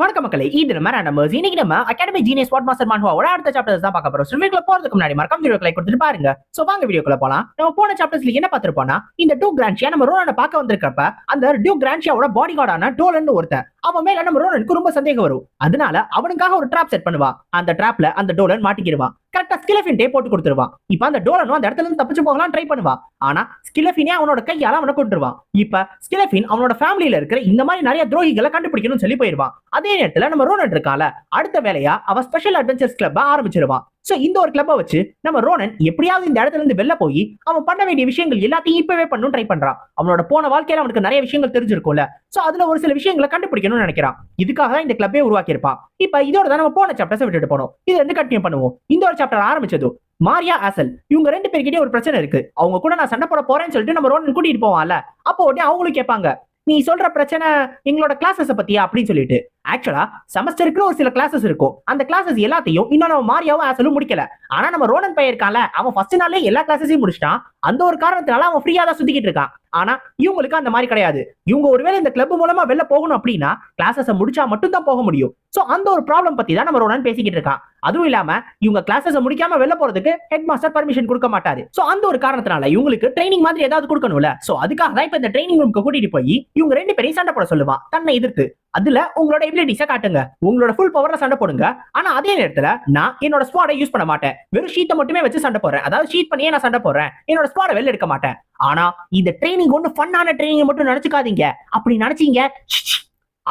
வணக்கம் மக்களே இது நம்ம நம்பர்ஸ் இன்னைக்கு நம்ம அகாடமி ஜீனியஸ் ஸ்பாட் மாஸ்டர் மான்ஹுவோட அடுத்த சாப்டர்ஸ் தான் பார்க்க போறோம். வீடியோக்குள்ள போறதுக்கு முன்னாடி மறக்காம வீடியோக்களை கொடுத்துட்டு பாருங்க. சோ வாங்க வீடியோக்குள்ள போலாம். நம்ம போன சாப்டர்ஸ்ல என்ன பார்த்திருப்போம்னா இந்த டூ கிரான்ஷியா நம்ம ரோனனை பார்க்க வந்திருக்கப்ப அந்த டூ கிரான்ஷியாவோட பாடி கார்டான டோலன் ஒருத்தன் அவன் மேல நம்ம ரோனனுக்கு ரொம்ப சந்தேகம் வரும். அதனால அவனுக்காக ஒரு ட்ராப் செட் பண்ணுவான். அந்த ட்ராப்ல அந்த டோலன் மாட்டிக்கிடுவான். கரெக்டா ஸ்கிலஃபின் டே போட்டு கொடுத்துருவான். இப்ப அந்த டோலனும் அந்த இடத்துல இருந்து தப்பிச்சு போகலாம் ட்ரை பண்ணுவான் ஆனா ஸ்கிலஃபினே அவனோட கையால அவனை கொண்டுருவான் இப்ப ஸ்கிலஃபின் அவனோட ஃபேமிலியில இருக்கிற இந்த மாதிரி நிறைய துரோகிகளை கண்டுபிடிக்கணும்னு சொல்லி போயிருவான். அதே நேரத்துல நம்ம ரோனன் இருக்கால அடுத்த வேலையா அவன் ஸ்பெஷல் அட்வென்ச்சர்ஸ் கிளப் ஆரம்பிச்சிருவான். சோ இந்த ஒரு கிளப்பை வச்சு நம்ம ரோனன் எப்படியாவது இந்த இடத்துல இருந்து வெளில போய் அவன் பண்ண வேண்டிய விஷயங்கள் எல்லாத்தையும் இப்பவே பண்ணும் ட்ரை பண்றான். அவனோட போன வாழ்க்கையில அவனுக்கு நிறைய விஷயங்கள் தெரிஞ்சிருக்கும்ல. சோ அதுல ஒரு சில விஷயங்களை கண்டுபிடிக்கணும்னு நினைக்கிறான். இதுக்காக தான் இந்த கிளப்பே உருவாக்கியிருப்பான். இப்ப இதோட தான் நம்ம போன சாப்டர்ஸ் விட்டுட்டு போனோம். இது வந்து கண்டினியூ பண்ணுவோம். இந்த ஒரு சாப்டர் ஆரம்பிச்சதும் மாரியா ஆசல் இவங்க ரெண்டு பேர்கிட்டயே ஒரு பிரச்சனை இருக்கு. அவங்க கூட நான் சண்டை போட போறேன்னு சொல்லிட்டு நம்ம ரோனன் கூட்டிட்டு போவான்ல. அப்போ உடனே அவங்களும் கேட்பாங்க நீ சொல்ற பிரச்சனை எங்களோட கிளாஸஸ் பத்தியா? அப்படின்னு சொல்லிட்டு. ஆக்சுவலா செமஸ்டருக்கு ஒரு சில கிளாஸஸ் இருக்கும். அந்த கிளாஸஸ் எல்லாத்தையும் இன்னும் நம்ம மாரியாவும் ஆசலும் முடிக்கல. ஆனா நம்ம ரோனன் பையன் இருக்கான்ல அவன் ஃபர்ஸ்ட் நாளே எல்லா கிளாஸஸையும் முடிச்சிட்டான். அந்த ஒரு காரணத்தினால அவன் ஃப்ரீயா தான் சுத்திக்கிட்டு இருக்கான். ஆனா இவங்களுக்கு அந்த மாதிரி கிடையாது. இவங்க ஒருவேளை இந்த கிளப் மூலமா வெளில போகணும் அப்படின்னா கிளாஸஸ் முடிச்சா மட்டும் தான் போக முடியும். சோ அந்த ஒரு ப்ராப்ளம் பத்தி தான் நம்ம ரோனன் பேசிக்கிட்டு இருக்கான். அதுவும் இல்லாம இவங்க கிளாஸஸ் முடிக்காம வெளில போறதுக்கு ஹெட் மாஸ்டர் பர்மிஷன் கொடுக்க மாட்டாரு. சோ அந்த ஒரு காரணத்தினால இவங்களுக்கு ட்ரைனிங் மாதிரி ஏதாவது கொடுக்கணும்ல. சோ அதுக்காக தான் இப்ப இந்த ட்ரைனிங் ரூம்க்கு கூட்டிட்டு போய் இவங்க ரெண்டு பேரையும் சண்டை போட சொல்லுவான். தன்னை எதிர்த்து. அதுல உங்களோட எபிலிட்டிஸை காட்டுங்க. உங்களோட ஃபுல் பவர்ல சண்டை போடுங்க. ஆனா அதே நேரத்துல நான் என்னோட ஸ்குவாடை யூஸ் பண்ண மாட்டேன். வெறும் ஷீட்டை மட்டுமே வச்சு சண்டை போடுறேன். அதாவது ஷீட் பண்ணியே நான் சண்டை போடுறேன். என்னோட ஸ்குவாடை வெளில எடுக்க மாட்டேன். ஆனா இந்த ட்ரைனிங் ஒண்ணு ஃபன்னான ட்ரைனிங் மட்டும் நினைச்சுக்காதீங்க. அப்படி நினைச்சீங்க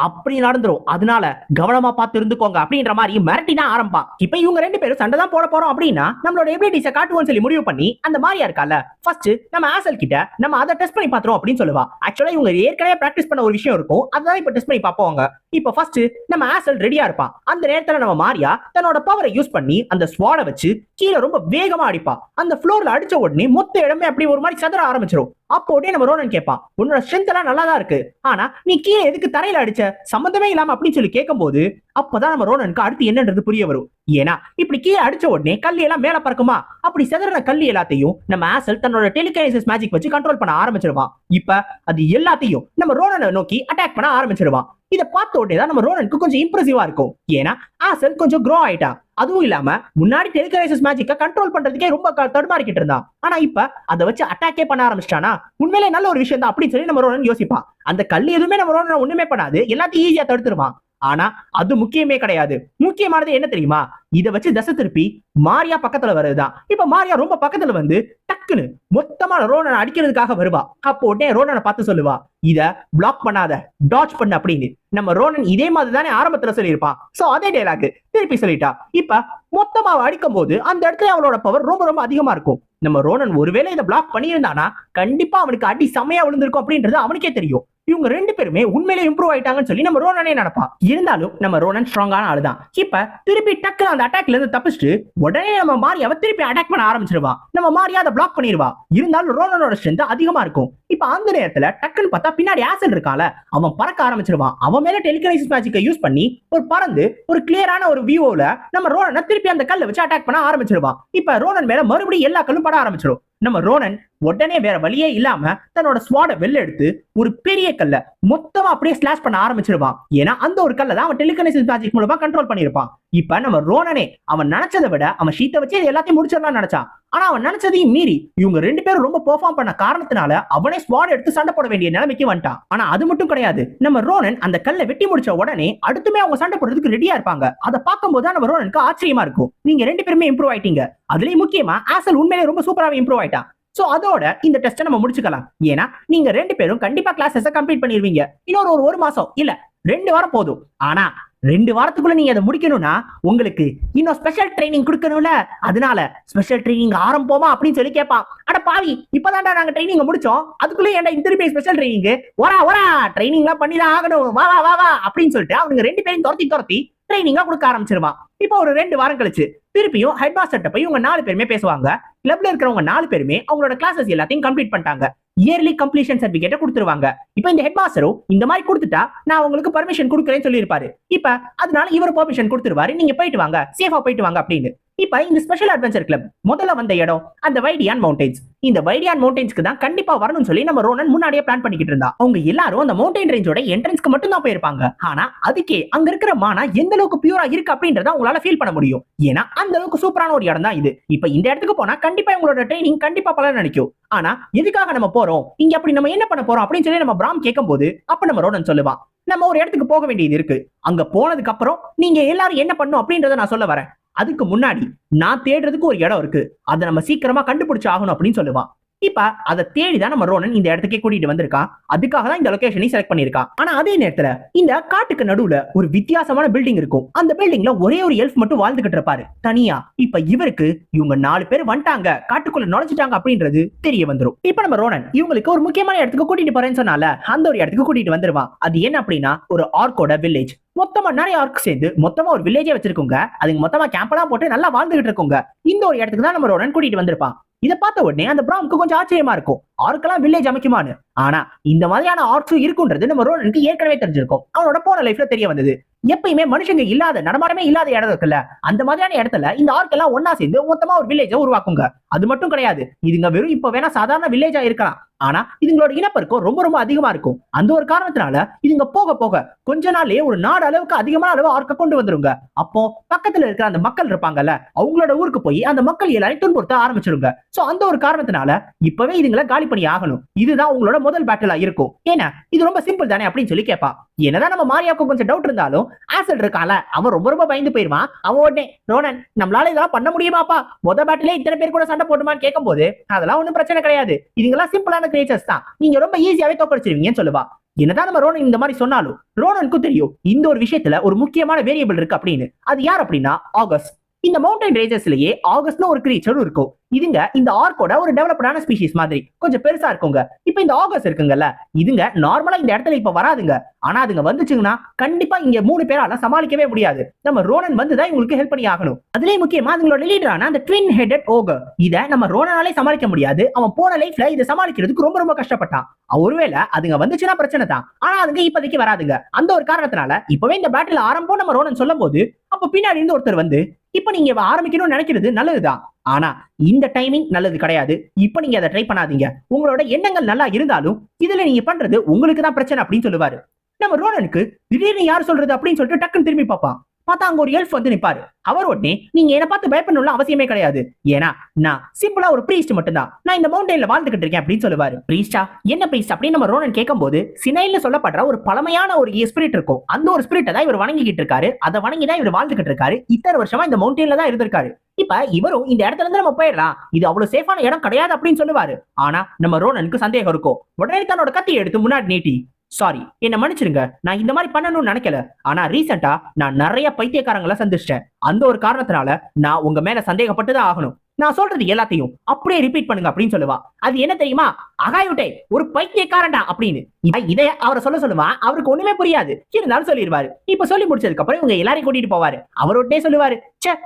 அப்படி நடந்துரும். அதனால கவனமா பார்த்து இருந்துக்கோங்க அப்படின்ற மாதிரி மிரட்டி தான் ஆரம்பிப்பான் இப்ப இவங்க ரெண்டு பேரும் சண்டை தான் போட போறோம் அப்படின்னா நம்மளோட எபிலிட்டிஸ காட்டுவோம்னு சொல்லி முடிவு பண்ணி அந்த மாதிரியா இருக்கால? ஃபர்ஸ்ட் நம்ம ஆசல் கிட்ட நம்ம அதை டெஸ்ட் பண்ணி பாத்துறோம் அப்படின்னு சொல்லுவா. ஆக்சுவலா இவங்க ஏற்கனவே பிராக்டிஸ் பண்ண ஒரு விஷயம் இருக்கும். அதான் இப்ப டெஸ்ட் பண்ணி பார்ப்போங்க இப்ப ஃபர்ஸ்ட் நம்ம ஆசல் ரெடியா இருப்பான் அந்த நேரத்துல நம்ம மாரியா தன்னோட பவரை யூஸ் பண்ணி அந்த ஸ்வாட வச்சு கீழே ரொம்ப வேகமா அடிப்பா. அந்த ஃப்ளோர்ல அடிச்ச உடனே மொத்த இடமே அப்படி ஒரு மாதிரி சதற ஆரம்பிச்சிரும். அப்போ உடனே நம்ம ரோனன் கேட்பான் உன்னோட ஸ்ட்ரென்த் எல்லாம் நல்லா தான் இருக்கு. ஆனா நீ கீழே எதுக்கு தரையில அடிச்ச? சம்பந்தமே இல்லாம அப்படின்னு சொல்லி கேட்கும்போது அப்பதான் நம்ம ரோனனுக்கு அடுத்து என்னன்றது புரிய வரும். ஏன்னா இப்படி கீழே அடிச்ச உடனே கல்லு எல்லாம் மேல பறக்குமா? அப்படி செதறின கல்லு எல்லாத்தையும் நம்ம ஆசல் தன்னோட டெலிகைனசிஸ் மேஜிக் வச்சு கண்ட்ரோல் பண்ண ஆரம்பிச்சிருவான். இப்ப அது எல்லாத்தையும் நம்ம ரோனனை நோக்கி அட்டாக் பண்ண ஆரம்பிச்சிருவான். இதை பார்த்த உடனே தான் நம்ம ரோனனுக்கு கொஞ்சம் இம்ப்ரெசிவா இருக்கும். ஏன்னா ஆசல் கொஞ்சம் க்ரோ ஆயிட்டா. அதுவும் இல்லாம முன்னாடி டெலிகரைசஸ் மேஜிக்க கண்ட்ரோல் பண்றதுக்கே ரொம்ப தடுமாறிக்கிட்டு இருந்தான். ஆனா இப்ப அதை வச்சு அட்டாக்கே பண்ண ஆரம்பிச்சிட்டானா உண்மையிலே நல்ல ஒரு விஷயம் தான் அப்படின்னு சொல்லி நம்ம ரோனன் யோசிப்பான். அந்த கல் எதுவுமே நம்ம ரோனன் ஒண்ணுமே பண்ணாது. எல்லாத்தையும் ஈஸியா தடுத்துருவான். ஆனா அது முக்கியமே கிடையாது. முக்கியமானது என்ன தெரியுமா? இத வச்சு தசை திருப்பி மாரியா பக்கத்துல வருதுதான் இப்ப மாரியா ரொம்ப பக்கத்துல வந்து டக்குன்னு மொத்தமா ரோனனை அடிக்கிறதுக்காக வருவா. அப்போ உடனே ரோனனை பார்த்து சொல்லுவா இத பிளாக் பண்ணாத டாச் பண்ணு அப்படின்னு. நம்ம ரோனன் இதே மாதிரி தானே ஆரம்பத்துல சொல்லியிருப்பான். சோ அதே டைலாக் திருப்பி சொல்லிட்டா. இப்ப மொத்தமா அவ அடிக்கும் போது அந்த இடத்துல அவனோட பவர் ரொம்ப ரொம்ப அதிகமா இருக்கும். நம்ம ரோனன் ஒருவேளை இதை பிளாக் பண்ணியிருந்தானா கண்டிப்பா அவனுக்கு அடி செமையா விழுந்திருக்கும் அப்படின்றது அவனுக்கே தெரியும். இவங்க ரெண்டு பேருமே உண்மையிலே இம்ப்ரூவ் ஆயிட்டாங்கன்னு சொல்லி நம்ம ரோனனே நினைப்பான். இருந்தாலும் நம்ம ரோனன் ஸ்ட்ராங்கான ஆளுதான். இப்ப திருப்பி டக்குனு அந்த அட்டாக்ல இருந்து தப்பிச்சுட்டு உடனே நம்ம மாரியாவை திருப்பி அட்டாக் பண்ண ஆரம்பிச்சிருவா. நம்ம மாரியா அதை பிளாக் பண்ணிடுவா இருந்தாலும் ரோனனோட ஸ்ட்ரென்த் அதிகமா இருக்கும். இப்ப அந்த நேரத்துல டக்குன்னு பார்த்தா பின்னாடி ஆசல் இருக்கால அவன் பறக்க ஆரம்பிச்சிருவான். அவன் மேல டெலிகனைசிஸ் மேஜிக்கை யூஸ் பண்ணி ஒரு பறந்து ஒரு கிளியரான ஒரு வியூவில் நம்ம ரோனனை திருப்பி அந்த கல்லை வச்சு அட்டாக் பண்ண ஆரம்பிச்சிருவான். இப்ப ரோனன் மேல மறுபடியும் எல்லா கல்லும் பட ஆரம்பிச்சிடும் நம்ம ரோனன் உடனே வேற வழியே இல்லாம தன்னோட ஸ்வாட வெளில எடுத்து ஒரு பெரிய கல்ல மொத்தமா அப்படியே ஸ்லாஷ் பண்ண ஆரம்பிச்சிருவான். ஏன்னா அந்த ஒரு கல்ல தான் அவன் டெலிகனைசிஸ் மேஜிக் மூலமா கண்ட்ரோல் பண்ணிருப்பான் இப்ப நம்ம ரோனனே அவன் நினைச்சதை விட அவன் ஷீட்டை வச்சு எல்லாத்தையும் முடிச்சிடலாம் நினைச்சான். ஆனா அவன் நினைச்சதையும் மீறி இவங்க ரெண்டு பேரும் ரொம்ப பெர்ஃபார்ம் பண்ண காரணத்தினால அவனே ஸ்வாட் எடுத்து சண்டை போட வேண்டிய நிலைமைக்கு வந்துட்டான். ஆனா அது மட்டும் கிடையாது. நம்ம ரோனன் அந்த கல்லை வெட்டி முடிச்ச உடனே அடுத்துமே அவங்க சண்டை போடுறதுக்கு ரெடியா இருப்பாங்க. அதை பார்க்கும்போது நம்ம ரோனனுக்கு ஆச்சரியமா இருக்கும். நீங்க ரெண்டு பேருமே இம்ப்ரூவ் ஆயிட்டீங்க. அதுலயும் முக்கியமா ஆசல் உண்மையிலே ரொம்ப சூப்பராவே இம்ப்ரூவ் ஆயிட்டான். சோ அதோட இந்த டெஸ்ட்டை நம்ம முடிச்சுக்கலாம். ஏன்னா நீங்க ரெண்டு பேரும் கண்டிப்பா கிளாஸஸ் கம்ப்ளீட் பண்ணிருவீங்க. இன்னொரு ஒரு ஒரு மாசம். இல்ல ரெண்டு வாரம் போதும். ஆனா ரெண்டு வாரத்துக்குள்ள நீங்க அதை முடிக்கணும்னா உங்களுக்கு இன்னும் ஸ்பெஷல் ட்ரைனிங் கொடுக்கணும்ல. அதனால ஸ்பெஷல் ட்ரைனிங் ஆரம்பமா அப்படின்னு சொல்லி கேட்பான். அட பாவி இப்பதான்டா நாங்க ட்ரைனிங் முடிச்சோம். அதுக்குள்ளே ஏன்டா இந்த திருப்பி ஸ்பெஷல் ட்ரைனிங் வரா வரா ட்ரைனிங்லாம் பண்ணி தான் ஆகணும். வா வா வா வா அப்படின்னு சொல்லிட்டு அவங்க ரெண்டு பேரும் துரத்தி துரத்தி ட்ரைனிங்கா கொடுக்க ஆரம்பிச்சிருவான் இப்போ ஒரு ரெண்டு வாரம் கழிச்சு திருப்பியும் ஹெட் மாஸ்டர்ட்ட போய் இவங்க நாலு பேருமே பேசுவாங்க. கிளப்ல இருக்கிறவங்க நாலு பேருமே அவங்களோட கிளாஸஸ் எல்லாத்தையும் கம்ப்ளீட் பண்ணிட்டாங்க. இயர்லி கம்ப்ளீஷன் சர்டிபிகேட்டை கொடுத்துருவாங்க. இப்போ இந்த ஹெட் மாஸ்டரும் இந்த மாதிரி கொடுத்துட்டா நான் உங்களுக்கு பர்மிஷன் கொடுக்குறேன்னு சொல்லியிருப்பாரு. இப்ப அதனால இவர் பர்மிஷன் கொடுத்துருவாரு. நீங்க போயிட்டு வாங்க. சேஃபா போயிட்டு வாங்க அப்படின்னு. இப்ப இந்த ஸ்பெஷல் அட்வென்ச்சர் கிளப் முதல்ல வந்த இடம் அந்த வைடியான் மவுண்டன்ஸ் இந்த வைடியான் மவுண்டன்ஸ்க்கு தான் கண்டிப்பா வரணும்னு சொல்லி நம்ம ரோனன் முன்னாடியே பிளான் பண்ணிக்கிட்டு இருந்தா. அவங்க எல்லாரும் அந்த மவுண்டன் ரேஞ்சோட என்ட்ரன்ஸ்க்கு மட்டும் தான் போயிருப்பாங்க. ஆனா அதுக்கே அங்க இருக்கிற மானா எந்த அளவுக்கு பியூரா இருக்கு அப்படின்றத உங்களால ஃபீல் பண்ண முடியும். ஏன்னா அந்த அளவுக்கு சூப்பரான ஒரு இடம் தான் இது. இப்ப இந்த இடத்துக்கு போனா கண்டிப்பா உங்களோட ட்ரைனிங் கண்டிப்பா பலன் நினைக்கும் ஆனா எதுக்காக நம்ம போறோம்? இங்க அப்படி நம்ம என்ன பண்ண போறோம்? அப்படின்னு சொல்லி நம்ம பிராம் கேட்கும் போது அப்ப நம்ம ரோனன் சொல்லுவான் நம்ம ஒரு இடத்துக்கு போக வேண்டியது இருக்கு. அங்க போனதுக்கு அப்புறம் நீங்க எல்லாரும் என்ன பண்ணும்? அப்படின்றத நான் சொல்ல வரேன். அதுக்கு முன்னாடி நான் தேடுறதுக்கு ஒரு இடம் இருக்கு. அதை நம்ம சீக்கிரமா கண்டுபிடிச்சு ஆகணும் அப்படின்னு சொல்லுவான். கண்டிப்பா அதை தேடி தான் நம்ம ரோனன் இந்த இடத்துக்கே கூட்டிட்டு வந்திருக்கான் அதுக்காக தான் இந்த லொகேஷனை செலக்ட் பண்ணிருக்கான் ஆனா அதே நேரத்துல இந்த காட்டுக்கு நடுவுல ஒரு வித்தியாசமான பில்டிங் இருக்கும். அந்த பில்டிங்ல ஒரே ஒரு எல்ஃப் மட்டும் வாழ்ந்துகிட்டு இருப்பாரு. தனியா. இப்ப இவருக்கு இவங்க நாலு பேர் வந்துட்டாங்க. காட்டுக்குள்ள நுழைஞ்சிட்டாங்க அப்படின்றது தெரிய வந்துரும். இப்ப நம்ம ரோனன் இவங்களுக்கு ஒரு முக்கியமான இடத்துக்கு கூட்டிட்டு போறேன்னு சொன்னால அந்த ஒரு இடத்துக்கு கூட்டிட்டு வந்துருவான். அது என்ன அப்படின்னா ஒரு ஆர்க்கோட வில்லேஜ் மொத்தமா நிறைய ஆர்க் சேர்ந்து மொத்தமா ஒரு வில்லேஜே வச்சிருக்கோங்க. அதுக்கு மொத்தமா கேம்ப்லாம் போட்டு நல்லா வாழ்ந்துகிட்டு இருக்கோங்க. இந்த ஒரு இடத்துக்கு தான் நம்ம ரோனன் கூட்டிட்டு வந்திருப்பான். இதை பார்த்த உடனே அந்த பிராம்க்கு கொஞ்சம் ஆச்சரியமா இருக்கும். ஆர்க்கெல்லாம் வில்லேஜ் அமைக்குமான்னு. ஆனா இந்த மாதிரியான ஆர்க்ஸும் இருக்குன்றது நம்ம ரோலனுக்கு ஏற்கனவே தெரிஞ்சிருக்கும். அவனோட போன லைஃப்ல தெரிய வந்தது. எப்பயுமே மனுஷங்க இல்லாத நடமாடமே இல்லாத இடம் இருக்குல்ல? அந்த மாதிரியான இடத்துல இந்த ஆர்க்கெல்லாம் ஒன்னா சேர்ந்து மொத்தமா ஒரு வில்லேஜை உருவாக்குங்க. அது மட்டும் கிடையாது. இதுங்க வெறும் இப்ப வேணா சாதாரண வில்லேஜா இருக்கலாம். ஆனா இதுங்களோட இனப்பெருக்கம் ரொம்ப ரொம்ப அதிகமா இருக்கும். அந்த ஒரு காரணத்தினால இதுங்க போக போக கொஞ்ச நாள்லயே ஒரு நாடு அளவுக்கு அதிகமான அளவு ஆர்க்க கொண்டு வந்துருங்க. அப்போ பக்கத்துல இருக்கிற அந்த மக்கள் இருப்பாங்கல்ல அவங்களோட ஊருக்கு போய் அந்த மக்கள் எல்லாரையும் துன்புறுத்த ஆரம்பிச்சிருங்க. சோ அந்த ஒரு காரணத்தினால இப்பவே இதுங்களை காலி பண்ணி ஆகணும். இதுதான் உங்களோட முதல் பேட்டிலா இருக்கும். ஏன்னா இது ரொம்ப சிம்பிள் தானே அப்படின்னு சொல்லி கேட்பா என்னதான் நம்ம மாரியாவுக்கு கொஞ்சம் டவுட் இருந்தாலும் ஆசல் இருக்கான்ல அவன் ரொம்ப ரொம்ப பயந்து போயிருவான். அவன் உடனே ரோனன் நம்மளால இதெல்லாம் பண்ண முடியுமாப்பா? முத பேட்டிலே இத்தனை பேர் கூட சண்டை போடுமான்னு கேட்கும்போது அதெல்லாம் ஒன்றும் பிரச்சனை கிடையாது. இதுங்கெல்லாம் சிம்பிளான கிரியேச்சர்ஸ் தான். நீங்க ரொம்ப ஈஸியாவே தோக்கடிச்சிருவீங்கன்னு சொல்லுவா. என்னதான் நம்ம ரோனன் இந்த மாதிரி சொன்னாலும் ரோனனுக்கும் தெரியும் இந்த ஒரு விஷயத்துல ஒரு முக்கியமான வேரியபிள் இருக்கு அப்படின்னு. அது யார் அப்படின்னா ஆகஸ்ட் இந்த மவுண்டன் ரேஞ்சஸ்லயே ஆகஸ்ட்ல ஒரு கிரீச்சரும் இருக்கும். இதுங்க இந்த ஆர்க்கோட ஒரு டெவலப்டான ஸ்பீஷிஸ் மாதிரி. கொஞ்சம் பெருசா இருக்குங்க. இப்ப இந்த ஆகஸ்ட் இருக்குங்கல்ல இதுங்க நார்மலா இந்த இடத்துல இப்ப வராதுங்க. ஆனா அதுங்க வந்துச்சுங்கன்னா கண்டிப்பா இங்க மூணு பேரால சமாளிக்கவே முடியாது. நம்ம ரோனன் வந்து தான் இவங்களுக்கு ஹெல்ப் பண்ணி ஆகணும். அதுலயே முக்கியமா அதுங்களோட லீடரான அந்த ட்வின் ஹெடட் ஓகர் இத நம்ம ரோனனாலே சமாளிக்க முடியாது. அவன் போன லைஃப்ல இதை சமாளிக்கிறதுக்கு ரொம்ப ரொம்ப கஷ்டப்பட்டான். ஒருவேளை அதுங்க வந்துச்சுன்னா பிரச்சனை தான். ஆனா அதுங்க இப்போதைக்கு வராதுங்க. அந்த ஒரு காரணத்தினால இப்பவே இந்த பேட்டில் ஆரம்பம் நம்ம ரோனன் சொல்லும் போது அப்ப பின்னாடி இருந்து ஒருத்தர் வந்து இப்ப நீங்க ஆரம்பிக்கணும்னு நினைக்கிறது நல்லதுதான். ஆனா இந்த டைமிங் நல்லது கிடையாது. இப்ப நீங்க அதை ட்ரை பண்ணாதீங்க. உங்களோட எண்ணங்கள் நல்லா இருந்தாலும் இதுல நீங்க பண்றது உங்களுக்கு தான் பிரச்சனை அப்படின்னு சொல்லுவாரு. நம்ம ரோனனுக்கு திடீர்னு யார் சொல்றது அப்படின்னு சொல்லிட்டு டக்குன்னு திரும்பி பார்ப்பான். பார்த்தா அங்க ஒரு எல்ஃப் வந்து நிப்பாரு அவர் உடனே நீங்க என்ன பார்த்து பயப்படணும்ல அவசியமே கிடையாது. ஏன்னா நான் சிம்பிளா ஒரு பிரீஸ்ட் மட்டும்தான். நான் இந்த மவுண்டன்ல வாழ்ந்துகிட்டு இருக்கேன் அப்படின்னு சொல்லுவாரு. பிரீஸ்டா என்ன பிரீஸ்ட் அப்படின்னு நம்ம ரோனன் கேட்கும்போது சினைல சொல்லப்படுற ஒரு பழமையான ஒரு ஸ்பிரிட் இருக்கும். அந்த ஒரு ஸ்பிரிட்டை தான் இவர் வணங்கிக்கிட்டு இருக்காரு. அதை வணங்கி தான் இவர் வாழ்ந்துகிட்டு இருக்காரு. இத்தனை வருஷமா இந்த மவுண்டன்ல தான் இருந்திருக்காரு. இப்ப இவரும் இந்த இடத்துல இருந்து நம்ம போயிடலாம். இது அவ்வளவு சேஃபான இடம் கிடையாது அப்படின்னு சொல்லுவாரு. ஆனா நம்ம ரோனனுக்கு சந்தேகம் இருக்கும். உடனே தன்னோட கத்தியை எடுத்து முன்னாடி நீட்டி சாரி என்ன மன்னிச்சிருங்க. நான் இந்த மாதிரி பண்ணணும்னு நினைக்கல. ஆனா ரீசெண்டா நான் நிறைய பைத்தியக்காரங்களை சந்திச்சிட்டேன். அந்த ஒரு காரணத்தினால நான் உங்க மேல சந்தேகப்பட்டு தான் ஆகணும். நான் சொல்றது எல்லாத்தையும் அப்படியே ரிப்பீட் பண்ணுங்க அப்படின்னு சொல்லுவா. அது என்ன தெரியுமா? அகாயுட்டே ஒரு பைத்தியக்காரன்டா அப்படின்னு. இதை அவரை சொல்ல சொல்லுவா. அவருக்கு ஒண்ணுமே புரியாது. இருந்தாலும் சொல்லிடுவாரு. இப்ப சொல்லி முடிச்சதுக்கு அப்புறம் இவங்க எல்லாரையும் கூட்டிட்டு போவாரு. அவரோட்டே சொல்லுவாரு.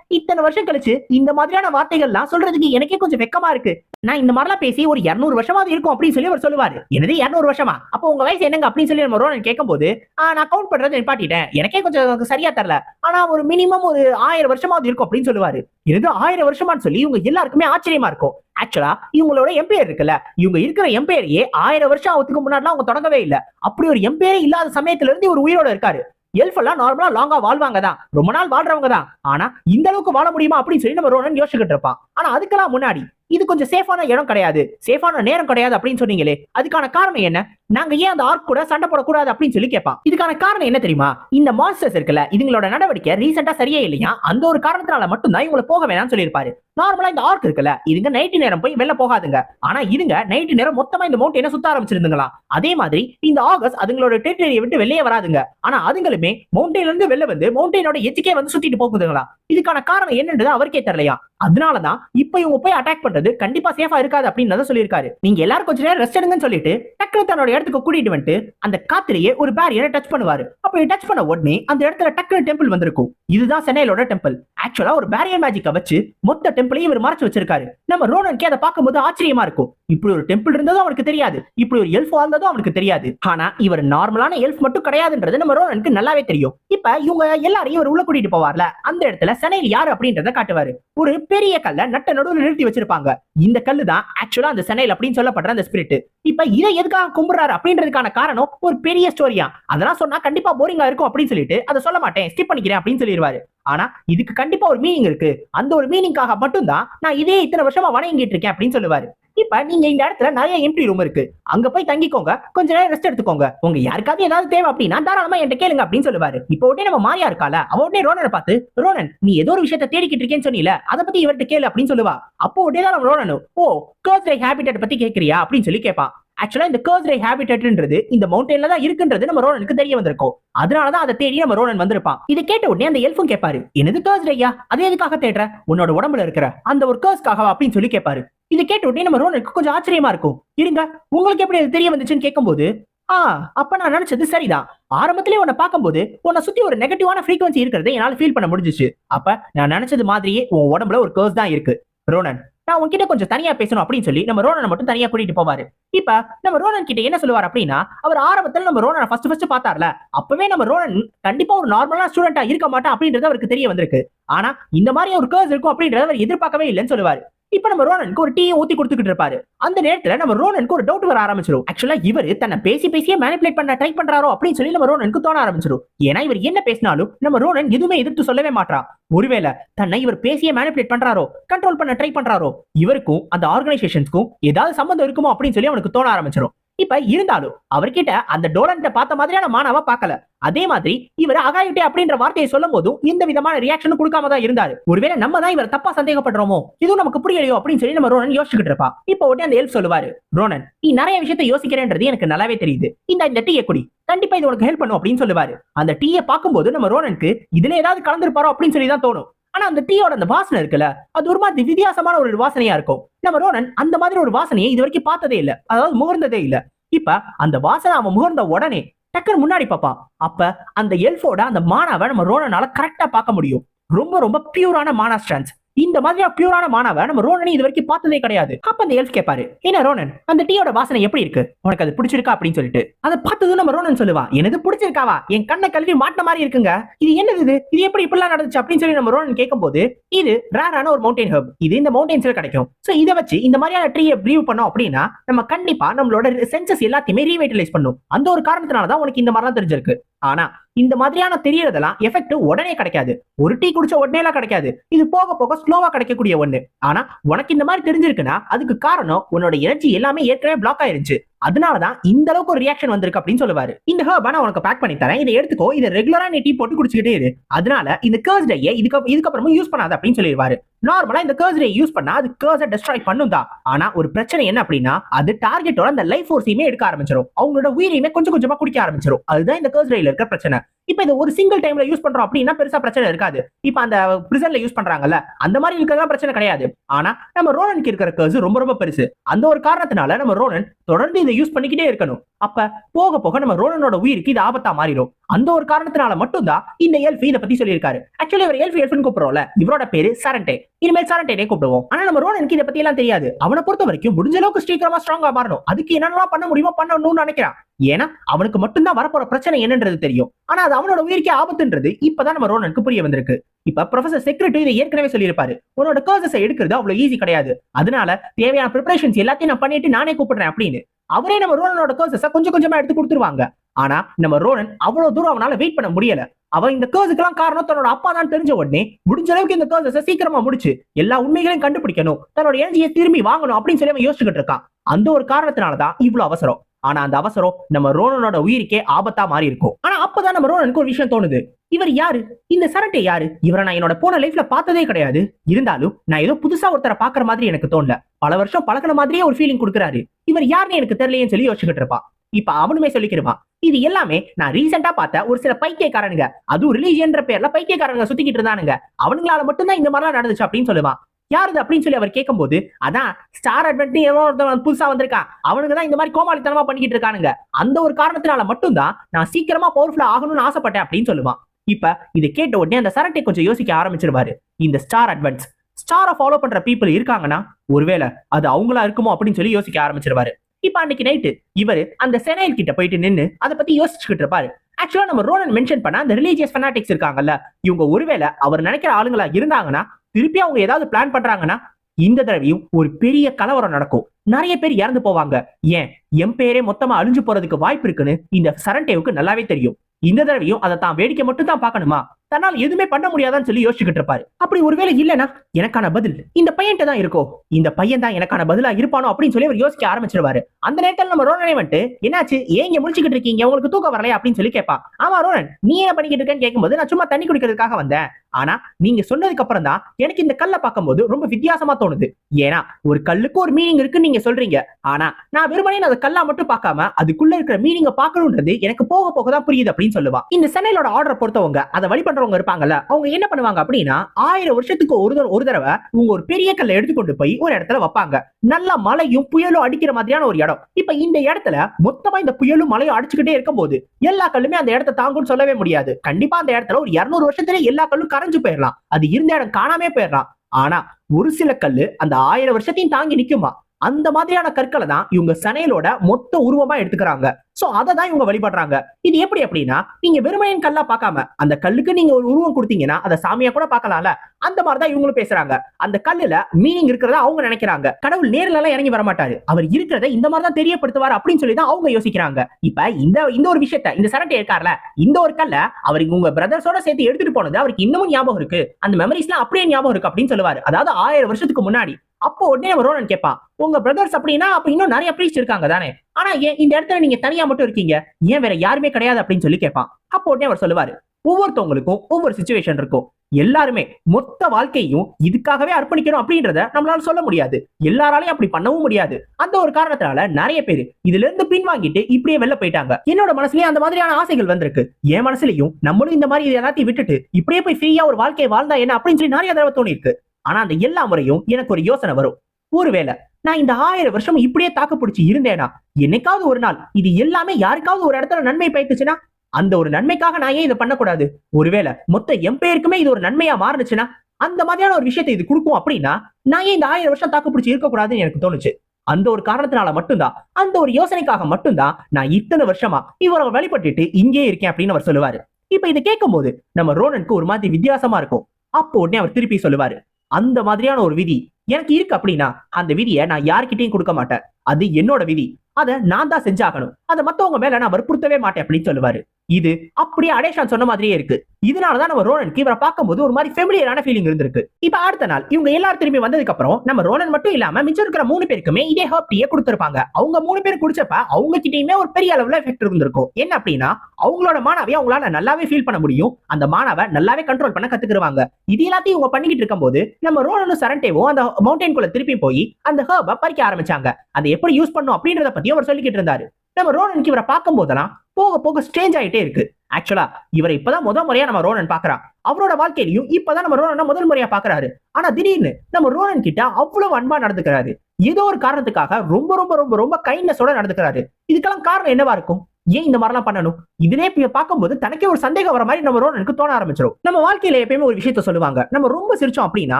இத்தனை வருஷம் கழிச்சு இந்த மாதிரியான வார்த்தைகள்லாம் சொல்றதுக்கு எனக்கே கொஞ்சம் வெக்கமா இருக்கு. நான் இந்த மாதிரிலாம் பேசி ஒரு இருநூறு வருஷமாவது இருக்கும் அப்படின்னு சொல்லி அவர் சொல்லுவாரு. என்னது இருநூறு வருஷமா? அப்போ உங்க வயசு என்னங்க அப்படின்னு சொல்லி நம்ம ரோனன் கேட்கும்போது போது நான் கவுண்ட் பண்றது நிப்பாட்டிட்டேன். எனக்கே கொஞ்சம் சரியா தரல. ஆனா ஒரு மினிமம் ஒரு ஆயிரம் வருஷமாவது இருக்கும் அப்படின்னு சொல்லுவாரு. எனது ஆயிரம் வருஷமான்னு சொல்லி இவங்க எல்லாருக்குமே ஆச்சரியமா இருக்கும். ஆக்சுவலா இவங்களோட எம்பையர் இருக்குல்ல இவங்க இருக்கிற எம்பையரையே ஆயிரம் வருஷம் ஆகுதுக்கு முன்னாடிலாம் அவங்க தொடங்கவே இல்ல. அப்படி ஒரு எம்பையரே இல்லாத சமயத்துல இருந்து ஒரு உயிரோட இருக்காரு. எல்ஃப் எல்லாம் நார்மலா லாங்கா வாழ்வாங்க தான் ரொம்ப நாள் வாழ்றவங்க தான் ஆனா இந்த அளவுக்கு வாழ முடியுமா அப்படின்னு சொல்லி நம்ம ரோனன் யோசிச்சுக்கிட்டு இருப்பான். ஆனா அதுக்கெல்லாம் முன்னாடி இது கொஞ்சம் சேஃபான இடம் கிடையாது. சேஃபான நேரம் கிடையாது அப்படின்னு சொன்னீங்களே அதுக்கான காரணம் என்ன? நாங்க ஏன் அந்த ஆர்க் கூட சண்டை போடக்கூடாது அப்படின்னு சொல்லி கேட்பான் இதுக்கான காரணம் என்ன தெரியுமா? இந்த மாஸ்டர்ஸ் இருக்குல்ல இதுங்களோட நடவடிக்கை ரீசெண்டா சரியே இல்லையா? அந்த ஒரு காரணத்தினால மட்டும்தான் இவங்களை போக வேணாம்னு சொல்லியிருப்பாரு. நார்மலா இந்த ஆர்க் இருக்குல்ல இதுங்க நைட்டு நேரம் போய் வெளில போகாதுங்க. ஆனா இதுங்க நைட்டு நேரம் மொத்தமா இந்த மவுண்டனை சுத்த ஆரம்பிச்சிருந்துங்களா? அதே மாதிரி இந்த ஆகஸ்ட் அதுங்களோட டெரிட்டரியை விட்டு வெளியே வராதுங்க. ஆனா அதுங்களுமே மவுண்டன்ல இருந்து வெளில வந்து மவுண்டனோட எச்சுக்கே வந்து சுத்திட்டு போகுதுங்களா? இதுக்கான காரணம் என்னன்றது அவருக்கே தெரியலையா? அதனாலதான் இப்ப இவங்க போய் அட்டாக் பண்றது கண்டிப்பா சேஃபா இருக்காது அப்படின்னு சொல்லியிருக்காரு. நீங்க எல்லாரும் கொஞ்ச நேரம் ரெஸ்ட் எடுங்கன்னு சொல்லிட்டு டக்குனு தன்னோட இடத்துக்கு கூட்டிட்டு வந்துட்டு அந்த காத்திலேயே ஒரு பேரியரை டச் பண்ணுவாரு. அப்ப டச் பண்ண உடனே அந்த இடத்துல டக்குனு டெம்பிள் வந்திருக்கும். இதுதான் சென்னையிலோட டெம்பிள் ஆக்சுவலா ஒரு பேரியர் மேஜிக்கை வச்சு மொத்த டெம்பிளையும் இவர் மறைச்சு வச்சிருக்காரு. நம்ம ரோனனுக்கே அதை பார்க்கும்போது ஆச்சரியமா இருக்கும். இப்படி ஒரு டெம்பிள் இருந்ததும் அவனுக்கு தெரியாது. இப்படி ஒரு எல்ஃப் வாழ்ந்ததும் அவனுக்கு தெரியாது. ஆனா இவர் நார்மலான எல்ஃப் மட்டும் கிடையாதுன்றது நம்ம ரோனனுக்கு நல்லாவே தெரியும். இப்ப இவங்க எல்லாரையும் இவர் உள்ள கூட்டிட்டு போவார்ல. அந்த இடத்துல சென்னையில் யாரு அப்படின்றத காட்டுவாரு. ஒரு பெரிய கல்ல நட்ட நடுவில் நிறுத்தி வச்சிருப்பாங்க. இந்த கல்லு தான் ஆக்சுவலா அந்த சென்னையில் அப்படின்னு சொல்லப்படுற அந்த ஸ்பிரிட் இப்ப இதை எதுக்காக கும்பிடுறாரு அப்படின்றதுக்கான காரணம் ஒரு பெரிய ஸ்டோரியா அதெல்லாம் சொன்னா கண்டிப்பா போரிங்கா இருக்கும் அப்படின்னு சொல்லிட்டு அதை சொல்ல மாட்டேன். ஸ்கிப் பண்ணிக்கிறேன் அப்படின்னு சொல்லிடுவாரு ஆனா இதுக்கு கண்டிப்பா ஒரு மீனிங் இருக்கு. அந்த ஒரு மீனிங்காக மட்டும்தான் நான் இதே இத்தனை வருஷமா வணங்கிட்டு இருக்கேன் அப்படின்னு சொல்லுவாரு. இப்ப நீங்க இந்த இடத்துல நிறைய எம்டி ரூம் இருக்கு. அங்க போய் தங்கிக்கோங்க. கொஞ்ச நேரம் ரெஸ்ட் எடுத்துக்கோங்க. உங்க யாருக்காவது ஏதாவது தேவை அப்படின்னா தாராளமா என்கிட்ட கேளுங்க அப்படின்னு சொல்லுவாரு. இப்போ உடனே நம்ம மாரியா இருக்கால அவ உடனே ரோனனை பார்த்து ரோனன் நீ ஏதோ ஒரு விஷயத்த தேடிக்கிட்டு இருக்கேன்னு சொன்னீல அதை பத்தி இவர்கிட்ட கேளு அப்படின்னு சொல்லுவா. அப்போ உடனே தான் ரோனனும் ஓ கர்ஸ் ஹேபிட்டட் பத்தி கேக்குறியா? அப்படின்னு சொல்லி கேட்பான். ஆக்சுவலா இந்த கர்ஸ் ஹேபிட்டட்ன்றது இந்த மவுண்டன்ல தான் இருக்குன்றது நம்ம ரோனனுக்கு தெரிய வந்திருக்கும். அதனாலதான் அதை தேடி நம்ம ரோனன் வந்திருப்பான். இதை கேட்ட உடனே அந்த எல்ஃபும் கேட்பாரு என்னது கேர்ஸ் ஐயா? அது எதுக்காக தேடுற? உன்னோட உடம்புல இருக்கிற அந்த ஒரு கேர்ஸ்க்காக அப்படின்னு சொல்லி கேட்பாரு. இதை கேட்ட உடனே நம்ம ரோனனுக்கு கொஞ்சம் ஆச்சரியமா இருக்கும். இருங்க உங்களுக்கு எப்படி அது தெரிய வந்துச்சுன்னு கேட்கும்போது ஆ அப்ப நான் நினைச்சது சரிதான். ஆரம்பத்திலே உன்னை பார்க்கும்போது உன்னை சுத்தி ஒரு நெகட்டிவான ஃப்ரீக்வன்சி இருக்கிறத என்னால ஃபீல் பண்ண முடிஞ்சிச்சு. அப்ப நான் நினைச்சது மாதிரியே உன் உடம்புல ஒரு கேர்ஸ் தான் இருக்கு. ரோனன் நான் உன்கிட்ட கொஞ்சம் தனியா பேசணும் அப்படின்னு சொல்லி நம்ம ரோனனை மட்டும் தனியா கூட்டிட்டு போவாரு. இப்ப நம்ம ரோனன் கிட்ட என்ன சொல்லுவார் அப்படின்னா அவர் ஆரம்பத்துல நம்ம ரோனனை ஃபர்ஸ்ட் ஃபர்ஸ்ட் பார்த்தார்ல. அப்பவே நம்ம ரோனன் கண்டிப்பா ஒரு நார்மலான ஸ்டூடெண்டா இருக்க மாட்டான் அப்படின்றது அவருக்கு தெரிய வந்திருக்கு. ஆனா இந்த மாதிரி ஒரு கர்ஸ் இருக்கும் அப்படின்றத அவர் எதிர்பார்க்கவே இல்லைன்னு சொல்லுவாரு. இப்ப நம்ம ரோனனுக்கு ஒரு டீ ஊத்தி கொடுத்துக்கிட்டு இருப்பாரு. அந்த நேரத்துல நம்ம ரோனனுக்கு ஒரு டவுட் வர ஆரம்பிச்சிடும் ஆக்சுவலா இவர் தன்னை பேசி பேசியே மேனிபுலேட் பண்ண ட்ரை பண்றாரோ அப்படின்னு சொல்லி நம்ம ரோனனுக்கு தோண ஆரம்பிச்சிடும் ஏன்னா இவர் என்ன பேசினாலும் நம்ம ரோனன் எதுவுமே எதிர்த்து சொல்லவே மாட்டான் ஒருவேளை தன்னை இவர் பேசியே மேனிபுலேட் பண்றாரோ கண்ட்ரோல் பண்ண ட்ரை பண்றாரோ இவருக்கும் அந்த ஆர்கனைசேஷன்ஸ்க்கும் ஏதாவது சம்பந்தம் இருக்குமோ அப்படின்னு சொல்லி அவனுக்கு தோண ஆரம்பிச்சிடும் இப்ப இருந்தாலும் அவர்கிட்ட அந்த டோலன்ட்ட பார்த்த மாதிரியான மானாவா பார்க்கல. அதே மாதிரி இவர் அகாயுட்டே அப்படின்ற வார்த்தையை சொல்லும் போதும் இந்த விதமான ரியாக்ஷனும் கொடுக்காம தான் இருந்தாரு. ஒருவேளை நம்ம தான் இவர் தப்பா சந்தேகப்படுறோமோ? இதுவும் நமக்கு புரியலையோ அப்படின்னு சொல்லி நம்ம ரோனன் யோசிச்சுக்கிட்டு இருப்பா. இப்ப உடனே அந்த எல்ஃப் சொல்லுவாரு ரோனன் நீ நிறைய விஷயத்த யோசிக்கிறேன்றது எனக்கு நல்லாவே தெரியுது. இந்த இந்த டீயை குடி. கண்டிப்பா இது உனக்கு ஹெல்ப் பண்ணும் அப்படின்னு சொல்லுவாரு. அந்த டீயை பார்க்கும்போது நம்ம ரோனனுக்கு இதுல ஏதாவது கலந்துருப்பாரோ? அப்படின்னு சொல்லி தான் தோணும். ஆனா அந்த டீயோட அந்த வாசனை இருக்குல்ல அது ஒரு மாதிரி வித்தியாசமான ஒரு வாசனையா இருக்கும். நம்ம ரோனன் அந்த மாதிரி ஒரு வாசனையை இது வரைக்கும் பார்த்ததே இல்ல. அதாவது முகர்ந்ததே இல்ல. இப்ப அந்த வாசனை அவன் முகர்ந்த உடனே டக்குன்னு முன்னாடி பார்ப்பான் அப்ப அந்த எல்ஃபோட அந்த மானாவை நம்ம ரோனனால கரெக்டா பார்க்க முடியும். ரொம்ப ரொம்ப பியூரான மானா ஸ்ட்ரான்ஸ் இந்த மாதிரியா பியூரான மாணவ நம்ம ரோனனை இது வரைக்கும் பார்த்ததே கிடையாது. அப்ப அந்த எல்ஃப் கேட்பாரு என்ன ரோனன் அந்த டீயோட வாசனை எப்படி இருக்கு? உனக்கு அது பிடிச்சிருக்கா? அப்படின்னு சொல்லிட்டு. அதை பார்த்ததும் நம்ம ரோனன் சொல்லுவா எனது பிடிச்சிருக்காவா? என் கண்ணை கல்வி மாட்ட மாதிரி இருக்குங்க. இது என்னது இது? இது எப்படி இப்படிலாம் நடந்துச்சு? அப்படின்னு சொல்லி நம்ம ரோனன் கேட்கும் போது இது ரேரான ஒரு மவுண்டைன் ஹர்ப் இது இந்த மவுண்டைன்ஸ்ல கிடைக்கும். சோ இதை வச்சு இந்த மாதிரியான ட்ரீயை ப்ரீவ் பண்ணோம் அப்படின்னா நம்ம கண்டிப்பா நம்மளோட சென்சஸ் எல்லாத்தையுமே ரீவைட்டலைஸ் பண்ணும். அந்த ஒரு காரணத்தினால தான் உனக்கு இந்த மாதிரிலாம் தெரிஞ்சிருக்கு. ஆனா இந்த மாதிரியான தெரியறதெல்லாம் எஃபெக்ட் உடனே கிடைக்காது. ஒரு டீ குடிச்ச உடனே எல்லாம் கிடைக்காது. இது போக போக ஸ்லோவா கிடைக்கக்கூடிய ஒண்ணு. ஆனா உனக்கு இந்த மாதிரி தெரிஞ்சிருக்குன்னா அதுக்கு காரணம் உன்னோட எனர்ஜி எல்லாமே ஏற்கனவே பிளாக் ஆயிருச்சு. அதனாலதான் இந்த அளவுக்கு ஒரு ரியாக்ஷன் வந்திருக்கு அப்படின்னு சொல்லுவாரு. இந்த ஹர்பா நான் உனக்கு பேக் பண்ணி தரேன். இதை எடுத்துக்கோ. இதை ரெகுலரா நீ டீ போட்டு குடிச்சுக்கிட்டே இரு. அதனால இந்த கேர்ஸ் டேயை இதுக்கு இதுக்கப்புறமும் யூஸ் பண்ணாத அப்படின்னு சொல்லிடுவாரு. நார்மலா இந்த கேர்ஸ் டே யூஸ் பண்ணா அது கேர்ஸை டெஸ்ட்ராய் பண்ணும் தான். ஆனா ஒரு பிரச்சனை என்ன அப்படின்னா அது டார்கெட்டோட அந்த லைஃப் ஃபோர்ஸையுமே எடுக்க ஆரம்பிச்சிடும் அவங்களோட உயிரையுமே கொஞ்சம் கொஞ்சமா குடிக்க ஆரம்பிச்சிடும் அதுதான் இந்த கேர்ஸ் டேல இருக்க பிரச்சனை. இப்ப இது ஒரு சிங்கிள் டைம்ல யூஸ் பண்றோம் அப்படின்னா பெருசா பிரச்சனை இருக்காது. இப்ப அந்த பிரிசன்ல யூஸ் பண்றாங்கல்ல அந்த மாதிரி இருக்கிறதா பிரச்சனை கிடையாது. ஆனா நம்ம ரோனனுக்கு இருக்கிற கர்ஸ் ரொம்ப ரொம்ப பெருசு. அந்த ஒரு காரணத்தினால நம்ம ரோனன் தொடர்ந்து இதை யூஸ் பண்ணிக்கிட்டே இருக்கணும். அப்ப போக போக நம்ம ரோனனோட உயிருக்கு இது ஆபத்தா மாறிடும். அந்த ஒரு காரணத்தினால மட்டும்தான் இந்த எல்ஃபி இதை பத்தி சொல்லியிருக்காரு. ஆக்சுவலி இவர் எல்ஃபி எல்ஃபின் கூப்பிடுறோம்ல இவரோட பேரு சரண்டே. இனிமேல் சரண்டேனே கூப்பிடுவோம். ஆனா நம்ம ரோலனுக்கு இதை பத்தி எல்லாம் தெரியாது. அவனை பொறுத்த வரைக்கும் முடிஞ்ச அளவுக்கு சீக்கிரமா ஸ்ட்ராங்கா மாறணும். அதுக்கு என்னென்னலாம் பண்ண முடியுமோ பண்ணணும்னு நினைக்கிறான். ஏன்னா அவனுக்கு மட்டும்தான் வரப்போற பிரச்சனை என்னன்றது தெரியும். ஆனா அது அவனோட உயிருக்கே ஆபத்துன்றது இப்பதான் நம்ம ரோனனுக்கு புரிய வந்திருக்கு. இப்ப ப்ரொஃபசர் செக்ரட்டரி இதை ஏற்கனவே சொல்லியிருப்பாரு. உன்னோட கர்சஸை எடுக்கிறது அவ்வளவு ஈஸி கிடையாது. அதனால தேவையான ப்ரிப்பரேஷன்ஸ் எல்லாத்தையும் நான் பண்ணிட்டு நானே கூப்பிடுறேன் அப்படின்னு. அவரே நம்ம ரோனனோட கர்சஸை கொஞ்சம் கொஞ்சமா எடுத்து கொடுத்துருவாங்க. ஆனா நம்ம ரோனன் அவ்வளவு தூரம் அவனால வெயிட் பண்ண முடியல. அவன் இந்த கேர்ஸுக்கெல்லாம் காரணம் தன்னோட அப்பா தான் தெரிஞ்ச உடனே முடிஞ்ச அளவுக்கு இந்த கேர்ஸை சீக்கிரமா முடிச்சு எல்லா உண்மைகளையும் கண்டுபிடிக்கணும். தன்னோட எனர்ஜியை திரும்பி வாங்கணும் அப்படின்னு சொல்லி அவன் யோசிச்சுக்கிட்டு இருக்கான். அந்த ஒரு காரணத்தினாலதான் இவ்வளவு அவசரம். ஆனா அந்த அவசரம் நம்ம ரோனனோட உயிருக்கே ஆபத்தா மாறி இருக்கும். ஆனா அப்பதான் நம்ம ரோனனுக்கு ஒரு விஷயம் தோணுது. இவர் யாரு? இந்த சரட்டை யாரு? இவரை நான் என்னோட போன லைஃப்ல பார்த்ததே கிடையாது. இருந்தாலும் நான் ஏதோ புதுசா ஒருத்தரை பாக்குற மாதிரி எனக்கு தோணல. பல வருஷம் பழக்கிற மாதிரியே ஒரு ஃபீலிங் கொடுக்குறாரு. இவர் யாருன்னு எனக்கு தெரியலையேன்னு சொல்லி யோசிச்சுக்கிட்டு இருப்பான். இப்ப அவனுமே சொல்லிக்கிருவான். இது எல்லாமே நான் ரீசெண்டா பார்த்த ஒரு சில பைக்கியக்காரனுங்க அதுவும் ரிலீஜியன்ற பேர்ல பைக்கியக்காரங்க சுத்திக்கிட்டு இருந்தானுங்க. அவனுங்களால மட்டும்தான் இந்த மாதிரிலாம் நடந்துச்சு அப்படின்னு சொல்லுவான். யாருது அப்படின்னு சொல்லி அவர் கேட்கும்போது அதான் ஸ்டார் அட்வென்ட் எவனோ ஒருத்தன் புதுசா வந்திருக்கான். அவனுக்கு தான் இந்த மாதிரி கோமாளித்தனமா பண்ணிக்கிட்டு இருக்கானுங்க. அந்த ஒரு காரணத்தினால மட்டும்தான் நான் சீக்கிரமா பவர்ஃபுல்லா ஆகணும்னு ஆசைப்பட்டேன் அப்படின்னு சொல்லுவான். இப்ப இதை கேட்ட உடனே அந்த சரட்டை கொஞ்சம் யோசிக்க ஆரம்பிச்சிருவாரு. இந்த ஸ்டார் அட்வென்ட்ஸ் ஸ்டாரை ஃபாலோ பண்ற பீப்புள் இருக்காங்கன்னா ஒருவேளை அது அவங்களா இருக்குமோ அப்படின்னு சொல்லி யோசிக்க ஆரம்பிச்சிருவாரு. இப்ப அன்னைக்கு நைட்டு இவரு அந்த செனைல் கிட்ட போயிட்டு நின்று அதை பத்தி யோசிச்சுக்கிட்டு இருப்பாரு. ஆக்சுவலா நம்ம ரோலன் மென்ஷன் பண்ண அந்த ரிலீஜியஸ் ஃபனாட்டிக்ஸ் இருக்காங்கல்ல இவங்க ஒருவேளை அவர் நினைக்கிற ஆளுங்களா இருந்தாங்கன்னா திருப்பி அவங்க ஏதாவது பிளான் பண்றாங்கன்னா இந்த தடவையும் ஒரு பெரிய கலவரம் நடக்கும். நிறைய பேர் இறந்து போவாங்க. ஏன்? என் பேரே மொத்தமா அழிஞ்சு போறதுக்கு வாய்ப்பு இருக்குன்னு இந்த சரண்டேவுக்கு நல்லாவே தெரியும். இந்த தடவையும் அதை தான் வேடிக்கை மட்டும் தான் பார்க்கணுமா? தன்னால் எதுவுமே பண்ண முடியாதான்னு சொல்லி யோசிச்சுக்கிட்டு இருப்பாரு. அப்படி ஒருவேளை இல்லனா எனக்கான பதில் இந்த பையன்ட்ட தான் இருக்கோ? இந்த பையன் தான் எனக்கான பதிலா இருப்பானோ அப்படின்னு சொல்லி அவர் யோசிக்க ஆரம்பிச்சிருவாரு. அந்த நேரத்தில் நம்ம ரோனனை வந்துட்டு என்னாச்சு? ஏன் முடிச்சுக்கிட்டு இருக்கீங்க? உங்களுக்கு தூக்கம் வரலையா? அப்படின்னு சொல்லி கேட்பான். ஆமா ரோனன் நீ என்ன பண்ணிக்கிட்டு இருக்கேன்னு கேட்கும்போது நான் சும்மா தண்ணி குடிக்கிறதுக்காக வந்தேன். ஆனா நீங்க சொன்னதுக்கு அப்புறம் தான் எனக்கு இந்த கல்லை பார்க்கும்போது ரொம்ப வித்தியாசமா தோணுது. ஏன்னா ஒரு கல்லுக்கு ஒரு மீனிங் இருக்குன்னு நீங்க சொல்றீங்க. ஆனா நான் வெறுமனே அந்த கல்லா மட்டும் பார்க்காம அதுக்குள்ள இருக்கிற மீனிங்க பார்க்கணுன்றது எனக்கு போக போக தான் புரியுது அப்படின்னு சொல்லுவா இந்த சென்னையிலோட ஆர்டர் பொறுத்தவங்க அதை வழிபட பண்றவங்க இருப்பாங்கல்ல அவங்க என்ன பண்ணுவாங்க அப்படின்னா ஆயிரம் வருஷத்துக்கு ஒரு தடவை ஒரு தடவை இவங்க ஒரு பெரிய கல்லை எடுத்துக்கொண்டு போய் ஒரு இடத்துல வைப்பாங்க. நல்ல மழையும் புயலும் அடிக்கிற மாதிரியான ஒரு இடம். இப்ப இந்த இடத்துல மொத்தமா இந்த புயலும் மழையும் அடிச்சுக்கிட்டே இருக்கும் போது எல்லா கல்லுமே அந்த இடத்த தாங்கும்னு சொல்லவே முடியாது. கண்டிப்பா அந்த இடத்துல ஒரு இருநூறு வருஷத்துல எல்லா கல்லும் கரைஞ்சு போயிடலாம் அது இருந்த இடம் காணாமே போயிடலாம் ஆனா ஒரு சில கல்லு அந்த ஆயிரம் வருஷத்தையும் தாங்கி நிக்குமா? அந்த மாதிரியான கற்களை தான் இவங்க சனையிலோட மொத்த உருவமா எடுத்துக்கிறாங்க. சோ அதை தான் இவங்க வழிபடுறாங்க. இது எப்படி அப்படின்னா நீங்க வெறுமையின் கல்லா பார்க்காம அந்த கல்லுக்கு நீங்க ஒரு உருவம் கொடுத்தீங்கன்னா அதை சாமியா கூட பார்க்கலாம்ல? அந்த மாதிரிதான் இவங்களும் பேசுறாங்க. அந்த கல்லுல மீனிங் இருக்கிறதா அவங்க நினைக்கிறாங்க. கடவுள் நேரில் எல்லாம் இறங்கி வர மாட்டாரு அவர் இருக்கிறத இந்த மாதிரி தான் தெரியப்படுத்துவார் அப்படின்னு சொல்லி தான் அவங்க யோசிக்கிறாங்க. இப்ப இந்த இந்த ஒரு விஷயத்த இந்த சரட்டை இருக்கார்ல இந்த ஒரு கல்ல அவருக்கு உங்க பிரதர்ஸோட சேர்த்து எடுத்துட்டு போனது அவருக்கு இன்னமும் ஞாபகம் இருக்கு. அந்த மெமரிஸ்லாம் அப்படியே ஞாபகம் இருக்கு அப்படின்னு சொல்லுவாரு. அதாவது ஆயிரம் வருஷத்துக்கு முன்னாடி அப்போ உடனே அவர் கேட்பான் உங்க பிரதர்ஸ் அப்படின்னா அப்ப இன்னும் நிறைய ப்ரீஸ்ட் இருக்காங்க தானே? ஆனா ஏன் இந்த இடத்துல நீங்க தனியா மட்டும் இருக்கீங்க? ஏன் வேற யாருமே கிடையாது? அப்படின்னு சொல்லி கேட்பான். அப்போ உடனே அவர் சொல்லுவாரு ஒவ்வொருத்தவங்களுக்கும் ஒவ்வொரு சுச்சுவேஷன் இருக்கும். எல்லாருமே மொத்த வாழ்க்கையும் இதுக்காகவே அர்ப்பணிக்கணும் அப்படின்றத நம்மளால சொல்ல முடியாது. எல்லாராலையும் அப்படி பண்ணவும் முடியாது. அந்த ஒரு காரணத்தினால நிறைய பேர் இதுல இருந்து பின்வாங்கிட்டு இப்படியே வெளில போயிட்டாங்க. என்னோட மனசுலயே அந்த மாதிரியான ஆசைகள் வந்திருக்கு. என் மனசுலயும் நம்மளும் இந்த மாதிரி எல்லாத்தையும் விட்டுட்டு இப்படியே போய் ஃப்ரீயா ஒரு வாழ்க்கையை வாழ்ந்தா என்ன? அப்படின்னு சொல்லி நிறைய தடவை தோணி இருக்கு ஆனா அந்த எல்லா முறையும் எனக்கு ஒரு யோசனை வரும். ஒருவேளை நான் இந்த ஆயிரம் வருஷம் இப்படியே தாக்கு பிடிச்சி இருந்தேனா என்னைக்காவது ஒரு நாள் இது எல்லாமே யாருக்காவது ஒரு இடத்துல நன்மை பயத்துச்சுன்னா அந்த ஒரு நன்மைக்காக நான் ஏன் இதை பண்ணக்கூடாது? ஒருவேளை மொத்த எம்பெயருக்குமே இது ஒரு நன்மையா மாறுனுச்சுன்னா அந்த மாதிரியான ஒரு விஷயத்தை இது கொடுக்கும் அப்படின்னா நான் ஏன் இந்த ஆயிரம் வருஷம் தாக்கு பிடிச்சி இருக்கக்கூடாதுன்னு எனக்கு தோணுச்சு. அந்த ஒரு காரணத்தினால மட்டும்தான் அந்த ஒரு யோசனைக்காக மட்டும்தான் நான் இத்தனை வருஷமா இவரை வழிபட்டுட்டு இங்கே இருக்கேன் அப்படின்னு அவர் சொல்லுவாரு. இப்ப இதை கேட்கும் போது நம்ம ரோனனுக்கு ஒரு மாதிரி வித்தியாசமா இருக்கும். அப்போ உடனே அவர் திருப்பி சொல்லுவாரு அந்த மாதிரியான ஒரு விதி எனக்கு இருக்கு அப்படின்னா அந்த விதியை நான் யார்கிட்டயும் கொடுக்க மாட்டேன். அது என்னோட விதி. அதை நான் தான் செஞ்சாகணும். அதை மத்தவங்க மேல நான் வற்புறுத்தவே மாட்டேன் அப்படின்னு சொல்லுவாரு. இது அப்படியே அடேஷான் சொன்ன மாதிரியே இருக்கு. இதனாலதான் நம்ம ரோனனுக்கு இவரை பார்க்கும்போது ஒரு மாதிரி ஃபெமிலியரான ஃபீலிங் இருந்திருக்கு. இப்ப அடுத்த நாள் இவங்க எல்லாரும் திரும்பி வந்ததுக்கு அப்புறம் நம்ம ரோனன் மட்டும் இல்லாம மிச்சம் இருக்கிற மூணு பேருக்குமே இதே ஹர்ப் டீயே கொடுத்திருப்பாங்க. அவங்க மூணு பேர் குடிச்சப்ப அவங்க கிட்டயுமே ஒரு பெரிய அளவுல எஃபெக்ட் இருந்திருக்கும். என்ன அப்படின்னா அவங்களோட மாணவியை அவங்களால நல்லாவே ஃபீல் பண்ண முடியும். அந்த மாணவ நல்லாவே கண்ட்ரோல் பண்ண கத்துக்கிருவாங்க. இது எல்லாத்தையும் இவங்க பண்ணிக்கிட்டு இருக்கும்போது நம்ம ரோனனும் சரண்டேவும் அந்த மவுண்டைன் குள்ள திருப்பி போய் அந்த ஹர்பை பறிக்க ஆரம்பிச்சாங்க. அதை எப்படி யூஸ் பண்ணும் அப்படின்றத பத்தியும் அவர் சொல்லிக்கிட்டு இருந்தாரு. நம்ம ரோனனுக்கு இவரை பார்க்கும் போதெல்லாம் போக போக ஸ்ட்ரேஞ்ச் ஆயிட்டே இருக்கு. ஆக்சுவலா இவரை இப்பதான் முதல் முறையா நம்ம ரோனன் பாக்குறான் அவரோட வாழ்க்கையிலையும் இப்பதான் நம்ம ரோனனை முதல் முறையா பாக்குறாரு ஆனா திடீர்னு நம்ம ரோனன் கிட்ட அவ்வளவு அன்பா நடந்துக்கிறாரு. ஏதோ ஒரு காரணத்துக்காக ரொம்ப ரொம்ப ரொம்ப ரொம்ப கைண்ட்னஸோட நடந்துக்கிறாரு. இதுக்கெல்லாம் காரணம் என்னவா இருக்கும்? ஏன் இந்த மாதிரிலாம் பண்ணணும்? இதுலே இப்ப பார்க்கும்போது தனக்கே ஒரு சந்தேகம் வர மாதிரி நம்ம ரோனனுக்கு தோண ஆரம்பிச்சிடும் நம்ம வாழ்க்கையில எப்பயுமே ஒரு விஷயத்த சொல்லுவாங்க. நம்ம ரொம்ப சிரிச்சோம் அப்படின்னா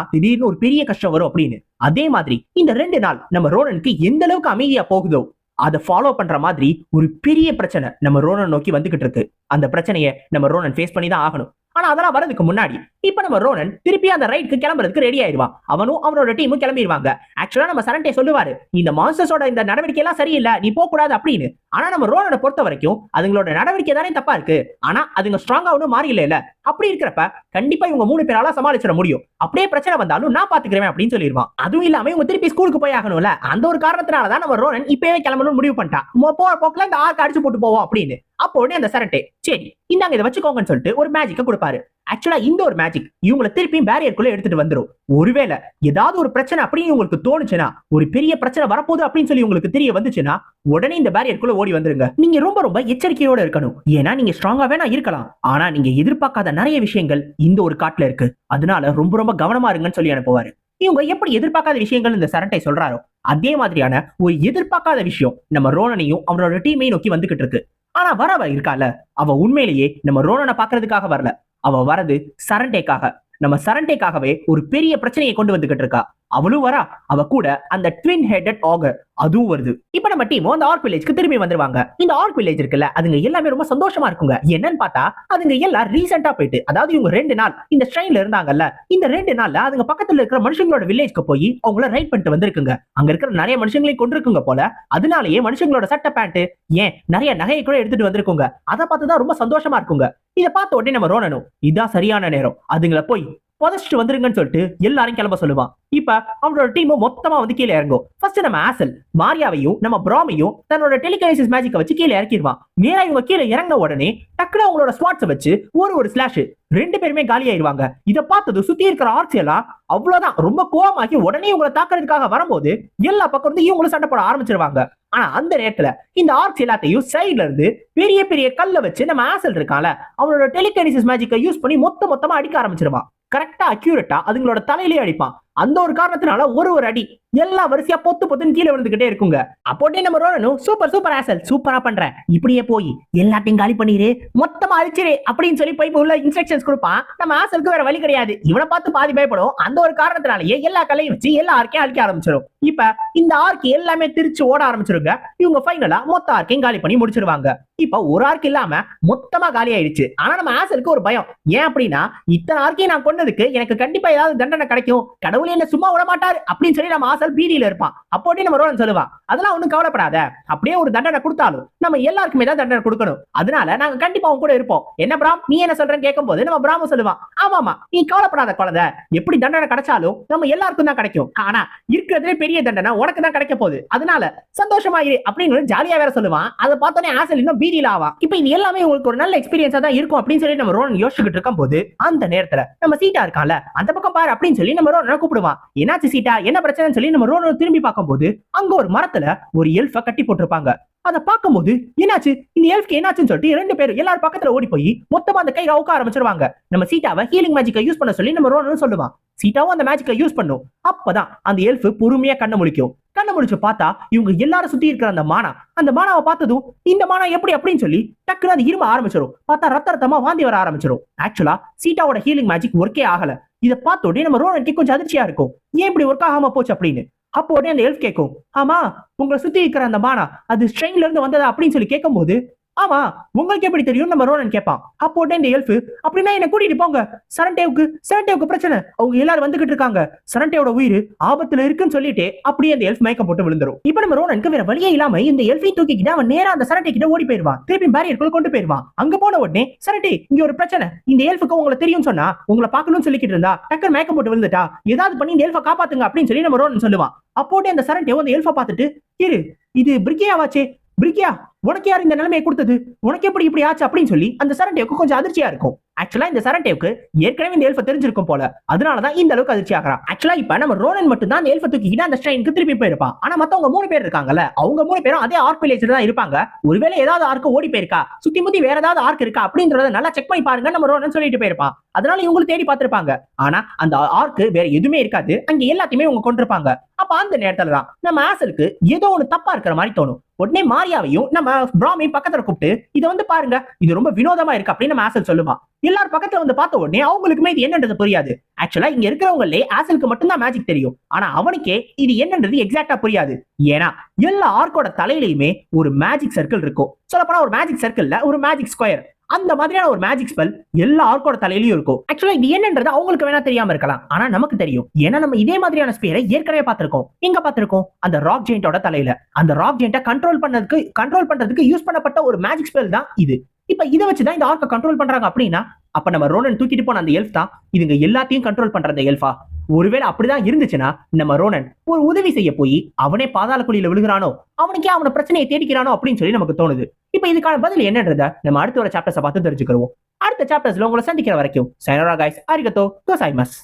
திடீர்னு ஒரு பெரிய கஷ்டம் வரும் அப்படின்னு. அதே மாதிரி இந்த ரெண்டு நாள் நம்ம ரோனனுக்கு எந்த அளவுக்கு அமைதியா போகுதோ அதை ஃபாலோ பண்ற மாதிரி ஒரு பெரிய பிரச்சனை நம்ம ரோனன் நோக்கி வந்துகிட்டு இருக்கு. அந்த பிரச்சனையை நம்ம ரோனன் ஃபேஸ் பண்ணி தான் ஆகணும். ஆனா அதெல்லாம் வரதுக்கு முன்னாடி இப்ப நம்ம ரோனன் திருப்பி அந்த ரைட்க்கு கிளம்புறதுக்கு ரெடி ஆயிடுவான். அவனும் அவனோட டீமும் கிளம்பிடுவாங்க. ஆக்சுவலா நம்ம சரண்டே சொல்லுவாரு இந்த மான்சர்ஸோட இந்த நடவடிக்கை எல்லாம் சரியில்லை நீ போக கூடாது அப்படின்னு. ஆனா நம்ம ரோனனை பொறுத்த வரைக்கும் அதுங்களோட நடவடிக்கை தானே தப்பா இருக்கு. ஆனா அதுங்க ஸ்ட்ராங்கா ஒன்றும் மாறி இல்ல அப்படி இருக்கிறப்ப கண்டிப்பா இவங்க மூணு பேரால சமாளிச்சிட முடியும். அப்படியே பிரச்சனை வந்தாலும் நான் பாத்துக்கிறேன் அப்படின்னு சொல்லிடுவான். அதுவும் இல்லாம இவங்க திருப்பி ஸ்கூலுக்கு போய் ஆகணும்ல அந்த ஒரு காரணத்தினாலதான் நம்ம ரோனன் இப்பவே கிளம்பணும்னு முடிவு பண்ணிட்டான். போற போக்குல இந்த ஆர்க்கு அடிச்சு போட்டு போவோம் அப்படின்னு. அப்போ உடனே அந்த சரட்டே சரி இந்தாங்க இதை வச்சுக்கோங்கன்னு சொல்லிட்டு ஒரு மேஜிக்க கொடுப்பாரு. ஆக்சுவலா இந்த ஒரு மேஜிக் இவங்களை திருப்பியும் பேரியருக்குள்ள எடுத்துட்டு வந்துரும். ஒருவேளை ஏதாவது ஒரு பிரச்சனை அப்படின்னு உங்களுக்கு தோணுச்சுன்னா ஒரு பெரிய பிரச்சனை வரப்போகுது அப்படின்னு சொல்லி உங்களுக்கு தெரிய வந்துச்சுன்னா உடனே இந்த பேரியருக்குள்ள ஓடி வந்துருங்க. நீங்க ரொம்ப ரொம்ப எச்சரிக்கையோட இருக்கணும். ஏன்னா நீங்க ஸ்ட்ராங்கா வேணா இருக்கலாம். ஆனா நீங்க எதிர்பார்க்காத நிறைய விஷயங்கள் இந்த ஒரு காட்டுல இருக்கு. அதனால ரொம்ப ரொம்ப கவனமா இருங்கன்னு சொல்லி அனுப்புவாரு. இவங்க எப்படி எதிர்பார்க்காத விஷயங்கள் இந்த சரண்டை சொல்றாரோ அதே மாதிரியான ஒரு எதிர்பார்க்காத விஷயம் நம்ம ரோனனையும் அவரோட டீமையும் நோக்கி வந்துகிட்டு இருக்கு. ஆனா வரவ இருக்கால? அவ உண்மையிலேயே நம்ம ரோனனை பாக்குறதுக்காக வரல. அவ வரது சரண்டேக்காக. நம்ம சரண்டேக்காகவே ஒரு பெரிய பிரச்சனையை கொண்டு வந்துகிட்டு இருக்கா. அவளும் வரா. அவ கூட அந்த ட்வின் ஹெடட் ஆகர் அதுவும் வருது. இப்ப நம்ம டீமும் அந்த ஆர்க் வில்லேஜ்க்கு திரும்பி வந்துருவாங்க. இந்த ஆர்க் வில்லேஜ் இருக்குல்ல அதுங்க எல்லாமே ரொம்ப சந்தோஷமா இருக்குங்க. என்னன்னு பார்த்தா அதுங்க எல்லாம் ரீசெண்டா போயிட்டு அதாவது இவங்க ரெண்டு நாள் இந்த ஸ்ட்ரெயின்ல இருந்தாங்கல்ல இந்த ரெண்டு நாள்ல அதுங்க பக்கத்துல இருக்கிற மனுஷங்களோட வில்லேஜ்க்கு போய் அவங்கள ரைட் பண்ணிட்டு வந்திருக்குங்க. அங்க இருக்கிற நிறைய மனுஷங்களையும் கொண்டிருக்குங்க போல அதனாலயே மனுஷங்களோட சட்டை பேண்ட் ஏன் நிறைய நகையை கூட எடுத்துட்டு வந்திருக்குங்க. அதை பார்த்துதான் ரொம்ப சந்தோஷமா இருக்குங்க. இதை பார்த்த உடனே நம்ம ரோனனும் இதான் சரியான நேரம். அதுங்கள போய் புதைச்சிட்டு வந்துருங்கன்னு சொல்லிட்டு எல்லாரும் கிளம்ப சொல்லுவான் இப்ப அவனோட டீமும் மொத்தமா வந்து கீழே இறங்கும். ஃபர்ஸ்ட் நம்ம ஆசல் மாரியாவையும் நம்ம பிராமையும் தன்னோட டெலிகனைசிஸ் மேஜிக்கை வச்சு கீழே இறக்கிடுவான் நேரா இவங்க கீழே இறங்கின உடனே டக்குனு அவங்களோட ஸ்வாட்ஸை வச்சு ஒரு ஒரு ஸ்லாஷ் ரெண்டு பேருமே காலியாயிருவாங்க இதை பார்த்தது சுத்தி இருக்கிற ஆர்ட்ஸ் எல்லாம் அவ்வளவுதான். ரொம்ப கோவமாக்கி உடனே இவங்களை தாக்குறதுக்காக வரும்போது எல்லா பக்கம் இருந்து இவங்களும் சண்டை போட ஆரம்பிச்சிருவாங்க. ஆனா அந்த நேரத்துல இந்த ஆர்ட்ஸ் எல்லாத்தையும் சைட்ல இருந்து பெரிய பெரிய கல்லை வச்சு நம்ம ஆசல் இருக்கால அவனோட டெலிகனைசிஸ் மேஜிக்கை யூஸ் பண்ணி மொத்த மொத்தமா அடிக்க ஆரம்பிச்சிருவான். கரெக்டா அக்யூரேட்டா அதுங்களோட தலையிலே அடிப்பான். அந்த ஒரு காரணத்தினால ஒரு ஒரு அடி எல்லா வரிசையா பொத்து பொத்துன்னு கீழே விழுந்துகிட்டே இருக்குங்க. அப்போட்டே நம்ம ரோனனும் சூப்பர் சூப்பர் ஆசல் சூப்பரா பண்ற இப்படியே போய் எல்லாத்தையும் காலி பண்ணிடு மொத்தமா அழிச்சிரு அப்படின்னு சொல்லி போய் உள்ள இன்ஸ்ட்ரக்ஷன்ஸ் கொடுப்பான். நம்ம ஆசலுக்கு வேற வழி கிடையாது. இவனை பார்த்து பாதி பயப்படும். அந்த ஒரு காரணத்தினாலேயே எல்லா கலையும் வச்சு எல்லா ஆர்க்கையும் அழிக்க ஆரம்பிச்சிடும் இப்ப இந்த ஆர்க் எல்லாமே திருச்சு ஓட ஆரம்பிச்சிருங்க. இவங்க ஃபைனலா மொத்த ஆர்க்கையும் காலி பண்ணி முடிச்சிருவாங்க. இப்ப ஒரு ஆர்க் இல்லாம மொத்தமா காலி ஆயிடுச்சு. ஆனா நம்ம ஆசலுக்கு ஒரு பயம். ஏன் அப்படின்னா இத்தனை ஆர்க்கையும் நான் கொண்டதுக்கு எனக்கு கண்டிப்பா ஏதாவது தண்டனை கிடைக்கும். கடவுள் என்ன சும்மா விட மாட்டாரு அப்படின்னு சொல்லி நம்ம ஆசல் பீதியில இருப்பான். அப்போட்டே நம்ம ரோலன் சொல்லுவான் அதெல்லாம் ஒன்றும் கவலைப்படாத. அப்படியே ஒரு தண்டனை கொடுத்தாலும் நம்ம எல்லாருக்குமே தான் தண்டனை கொடுக்கணும். அதனால நாங்க கண்டிப்பா அவங்க கூட இருப்போம். என்ன பிராம்? நீ என்ன சொல்றேன்னு கேட்கும்போது நம்ம பிராம சொல்லுவான் ஆமாமா நீ கவலைப்படாத குழந்தை. எப்படி தண்டனை கிடைச்சாலும் நம்ம எல்லாருக்கும் தான் கிடைக்கும். ஆனா இருக்கிறதுலே பெரிய தண்டனை உனக்கு தான் கிடைக்க போகுது. அதனால சந்தோஷமா இரு அப்படின்னு ஜாலியா வேற சொல்லுவான் அதை பார்த்தோன்னே ஆசல் இன்னும் பீதியில ஆவா. இப்ப இது எல்லாமே உங்களுக்கு ஒரு நல்ல எக்ஸ்பீரியன்ஸா தான் இருக்கும் அப்படின்னு சொல்லி நம்ம ரோலன் யோசிச்சுக்கிட்டு இருக்கும் போது அந்த நேரத்துல நம்ம சீட்டா இருக்கான்ல அந்த பக்கம் பாரு அப்படின்னு சொல்லி நம்ம ரோனை கூப்பிடுவான் என்னாச்சு சீட்டா என்ன பிரச்சனைன்னு சொல்லி நம்ம ரோனை திரும்பி பார்க்கும்போது அங்க ஒரு மரத்துல ஒரு எல்ஃப கட்டி போட்டிருப்பாங்க. அதை பார்க்கும்போது என்னாச்சு? இந்த எல்ஃப்க்கு என்னாச்சுன்னு சொல்லிட்டு ரெண்டு பேரும் எல்லாரும் பக்கத்துல ஓடி போய் மொத்தமா அந்த கையை அவுக்க ஆரம்பிச்சிருவாங்க. நம்ம சீட்டாவை ஹீலிங் மேஜிக்கை யூஸ் பண்ண சொல்லி நம்ம ரோனு சொல்லுவான். சீட்டாவும் அந்த மேஜிக்கை யூஸ் பண்ணும். அப்பதான் அந்த எல்ஃப் பொறுமையா கண்ணை முழிக்கும். கண்ணை முடிச்சு பார்த்தா இவங்க எல்லாரும் சுத்தி இருக்கிற அந்த மானா அந்த மானாவை பார்த்ததும் இந்த மானா எப்படி அப்படின்னு சொல்லி டக்குனு அது இரும ஆரம்பிச்சிடும் பார்த்தா ரத்த ரத்தமா வாந்தி வர ஆரம்பிச்சிடும் ஆக்சுவலா சீட்டாவோட ஹீலிங் மேஜிக் ஒர்க்கே ஆகல. இதை பார்த்த உடனே நம்ம ரோனனுக்கு கொஞ்சம் அதிர்ச்சியா இருக்கும். ஏன் இப்படி ஒர்க் ஆகாம போச்சு அப்படின்னு? அப்போ உடனே அந்த எல்ஃப் கேட்கும் ஆமா உங்களை சுத்தி இருக்கிற அந்த மானா அது ஸ்ட்ரெயின்ல இருந்து வந்ததா? அப்படின்னு சொல்லி கேட்கும்போது ஆமா உங்களுக்கு எப்படி தெரியும்? நம்ம ரோனன் கேட்பான் அப்போ இந்த எல்ஃப் அப்படின்னா என்ன கூட்டிட்டு போங்க. சரண்டேவுக்கு சரண்டேவுக்கு பிரச்சனை. அவங்க எல்லாரும் வந்துகிட்டு இருக்காங்க. சரண்டேவோட உயிர் ஆபத்துல இருக்குன்னு சொல்லிட்டு அப்படியே அந்த எல்ஃப் மயக்கம் போட்டு விழுந்துரும். இப்போ நம்ம ரோலனுக்கு வேற வழியே இல்லாம இந்த எல்ஃபை தூக்கிக்கிட்டு அவன் நேரா அந்த சரண்டே கிட்ட ஓடி போயிருவான் திருப்பி பேரியருக்குள்ள கொண்டு போயிருவான் அங்க போன உடனே சரண்டே இங்க ஒரு பிரச்சனை. இந்த எல்ஃபுக்கு உங்களை தெரியும் சொன்னா உங்களை பாக்கணும்னு சொல்லிக்கிட்டு இருந்தா டக்கர் மயக்கம் போட்டு விழுந்துட்டா ஏதாவது பண்ணி இந்த எல்ஃபை காப்பாத்துங்க அப்படின்னு சொல்லி நம்ம ரோலன் சொல்லுவான். அப்போட்டே அந்த சரண்டே அந்த எல்ஃபை பார்த்துட்டு இரு இது பிரிக்கியாவாச்சே? பிரிக்கியா? உனக்கு யார் இந்த நிலைமையை கொடுத்தது? உனக்கு எப்படி இப்படி ஆச்சு அப்படின்னு சொல்லி அந்த சரண்டேவுக்கு கொஞ்சம் அதிர்ச்சியா இருக்கும். ஆக்சுவலா இந்த சரண்டேவுக்கு ஏற்கனவே இந்த ஏல்ஃபை தெரிஞ்சிருக்கும் போல. அதனாலதான் இந்த அளவுக்கு அதிர்ச்சி ஆகிறான். ஆக்சுவலா இப்ப நம்ம ரோனன் மட்டும் தான் அந்த எல்ஃப தூக்கிக்கிட்டு அந்த ஸ்ட்ரெயினுக்கு திருப்பி போயிருப்பான். ஆனா மத்தவங்க மூணு பேர் இருக்காங்கல்ல அவங்க மூணு பேரும் அதே ஆர்க் வில்லேஜ்ல தான் இருப்பாங்க. ஒருவேளை ஏதாவது ஆர்க் ஓடி போயிருக்கா? சுத்தி முத்தி வேற ஏதாவது ஆர்க் இருக்கா? அப்படின்றத நல்லா செக் பண்ணி பாருங்க நம்ம ரோனன் சொல்லிட்டு போயிருப்பான். அதனால இவங்களும் தேடி பார்த்திருப்பாங்க. ஆனா அந்த ஆர்க் வேற எதுவுமே இருக்காது. அங்க எல்லாத்தையுமே இவங்க கொண்டிருப்பாங்க. அப்ப அந்த நேரத்துல தான் நம்ம ஆசலுக்கு ஏதோ ஒண்ணு தப்பா இருக்கிற மாதிரி தோணும். உடனே மாரியாவையும் நம்ம பிராமையும் பக்கத்துல கூப்பிட்டு இதை வந்து பாருங்க. இது ரொம்ப வினோதமா இருக்கு. அப்படின்னு நம்ம ஆசல் சொல்லுவான். எல்லாரும் பக்கத்துல வந்து பார்த்த உடனே அவங்களுக்குமே இது என்னன்றது புரியாது. ஆக்சுவலா இங்க இருக்கிறவங்களே ஆசலுக்கு மட்டும்தான் மேஜிக் தெரியும். ஆனா அவனுக்கே இது என்னன்றது எக்ஸாக்டா புரியாது. ஏன்னா எல்லா ஆர்க்கோட தலையிலயுமே ஒரு மேஜிக் சர்க்கிள் இருக்கும். சொல்லப்போனா ஒரு மேஜிக் சர்க்கிள்ல ஒரு மேஜிக் ஸ்கொயர் அந்த மாதிரியான ஒரு மேஜிக் ஸ்பெல் எல்லா ஆர்க்கோட தலையிலயும் இருக்கும். ஆக்சுவலா இது என்னன்றது அவங்களுக்கு வேணா தெரியாம இருக்கலாம். ஆனா நமக்கு தெரியும். ஏன்னா நம்ம இதே மாதிரியான ஸ்பியரை ஏற்கனவே பார்த்திருக்கோம். எங்க பார்த்திருக்கோம்? அந்த ராக் ஜெயிண்டோட தலையில. அந்த ராக் ஜெயிண்ட கண்ட்ரோல் பண்ணதுக்கு கண்ட்ரோல் பண்றதுக்கு யூஸ் பண்ணப்பட்ட ஒரு மேஜிக் ஸ்பெல் தான் இது. இப்ப இதை வச்சுதான் இந்த ஆர்க்கை கண்ட்ரோல் பண்றாங்க அப்படின்னா அப்ப நம்ம ரோனன் தூக்கிட்டு போன அந்த எல்ஃப் தான். இதுங்க எல்லாத்தையும் கண்ட்ரோல் பண்ற அந்த எல்ஃபா ஒருவேளை அப்படிதான் இருந்துச்சுன்னா நம்ம ரோனன் ஒரு உதவி செய்ய போய் அவனே பாதாள குழியில விழுகிறானோ அவனுக்கே அவன பிரச்சனையை தேடிக்கிறானோ அப்படின்னு சொல்லி நமக்கு தோணுது. இப்ப இதுக்கான பதில் என்னன்றத நம்ம அடுத்த ஒரு சாப்டர்ஸை பார்த்து தெரிஞ்சுக்கிறோம் அடுத்த சாப்டர்ஸ்ல உங்களை சந்திக்கிற வரைக்கும் சைனரா கைஸ் அரிகத்தோ கோசாய்மஸ்